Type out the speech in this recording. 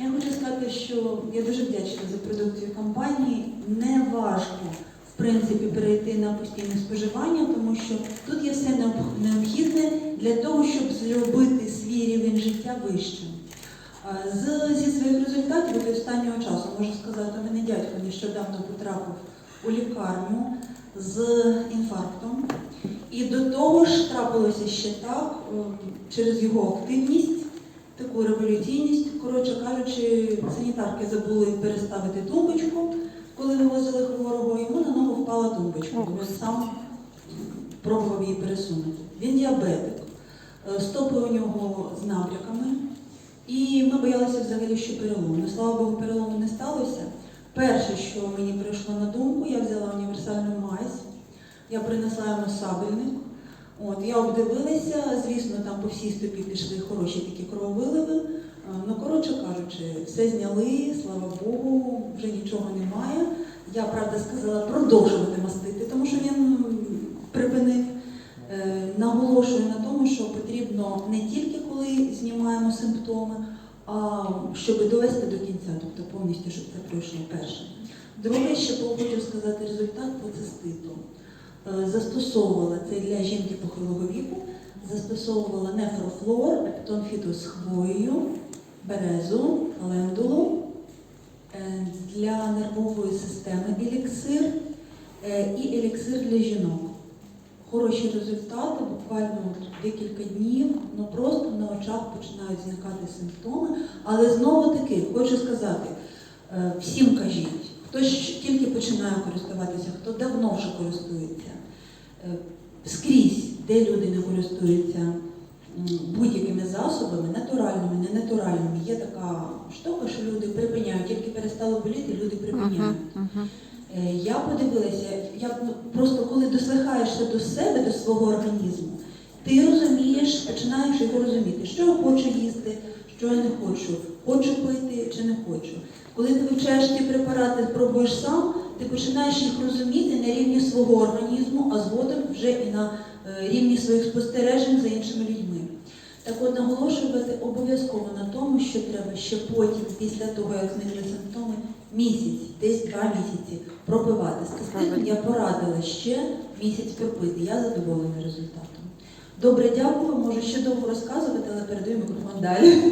Я хочу сказати, що я дуже вдячна за продукцію компанії. Не важко, в принципі, перейти на постійне споживання, тому що тут є все необхідне для того, щоб зробити свій рівень життя вищим. З, зі своїх результатів від останнього часу можу сказати, мене дядько нещодавно потрапив у лікарню з інфарктом. І до того ж трапилося ще так, е, через його активність, таку революційність. Коротше кажучи, санітарки забули переставити тумбочку, коли вивозили хворого, йому на ногу впала тумбочка. Він сам пробував її пересунути. Він діабетик, е, стопи у нього з набряками. І ми боялися взагалі, що перелом. Ну, слава Богу, перелому не сталося. Перше, що мені прийшло на думку, я взяла універсальну мазь, я принесла йому сабельник. От, я обдивилася, звісно, там по всій стопі пішли хороші такі крововиливи. Ну, коротше кажучи, все зняли, слава Богу, вже нічого немає. Я, правда, сказала продовжувати мастити, тому що він припинив. Е, Наголошую на тому, що потрібно не тільки коли знімаємо симптоми, а щоб довести до кінця, тобто повністю, щоб це пройшло перше. Друге, ще хочу сказати результат по циститу. Е, Застосовувала це для жінки похилого віку, застосовувала нефрофлор, ептонфіту з хвоєю, березу, календулу, е, для нервової системи еліксир е, і еліксир для жінок. Хороші результати, буквально декілька днів, ну просто на очах починають зникати симптоми. Але знову таки хочу сказати, е, всім кажіть, хто тільки починає користуватися, хто давно вже користується, е, скрізь, де люди не користуються будь-якими засобами, натуральними, ненатуральними, є така штука, що люди припиняють, тільки перестало боліти, люди припиняють. Мгм, мгм. Е, Я подивилася, я ну, просто коли дослухаєшся до себе, до свого організму, ти розумієш, починаєш його розуміти, що я хочу їсти, що я не хочу, хочу пити чи не хочу. Коли ти вивчаєш ті препарати, пробуєш сам, ти починаєш їх розуміти на рівні свого організму, а згодом вже і на е, рівні своїх спостережень за іншими людьми. Так от наголошувати обов'язково на тому, що треба ще потім, після того, як зникли симптоми, місяць, десь два місяці пропивати. З я порадила ще місяць пропити. Я задоволена результатом. Добре, дякую. Можу ще довго розказувати, але передаю мікрофон далі.